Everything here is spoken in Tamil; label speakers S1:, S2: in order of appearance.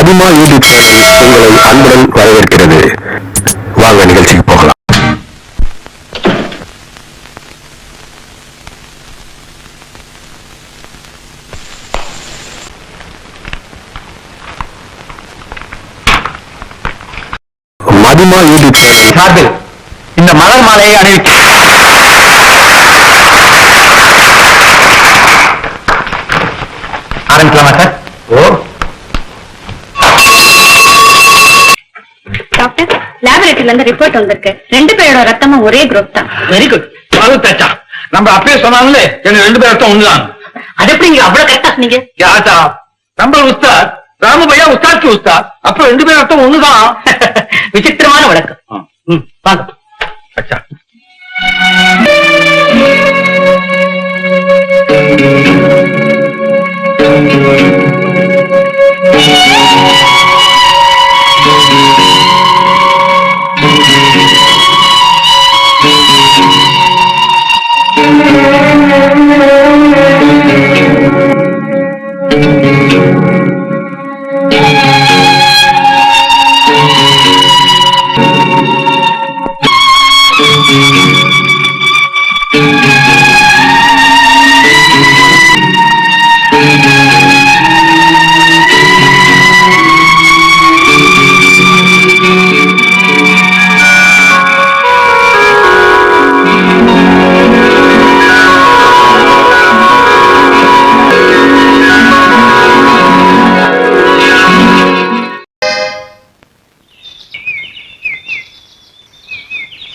S1: மதிமா யூடியூப் உங்களை அன்புடன் வரவேற்கிறது. வாங்க நிகழ்ச்சிக்கு போகலாம். மதிமா யூடியூப்
S2: சார்பில் இந்த மலர் மாலையை அணிவிக்க ஆரம்பிக்கலாமா சார்? ஓ
S3: டாக்டர் லேபரேட்டரியில இருந்து ரிப்போர்ட் வந்திருக்கு. ரெண்டு பேரோட ரத்தமும் ஒரே குரூப் தான்.
S2: வெரி குட் அது தச்சா. நம்ம அப்பயே சொன்னாங்களே எனக்கு ரெண்டு பேர் அர்த்தம் ஒண்ணுதான் அது எப்படி இங்க அவ்வளவு கரெக்டா சொன்னீங்க. யாச்சா நம்ம உஸ்தாத் ராமு பையா உஸ்தாத்க்கு உஸ்தாத். அப்ப ரெண்டு பேர் அர்த்தம் ஒண்ணுதான் விசித்திரமான வழக்கம் வாங்க. அச்சா Thank you.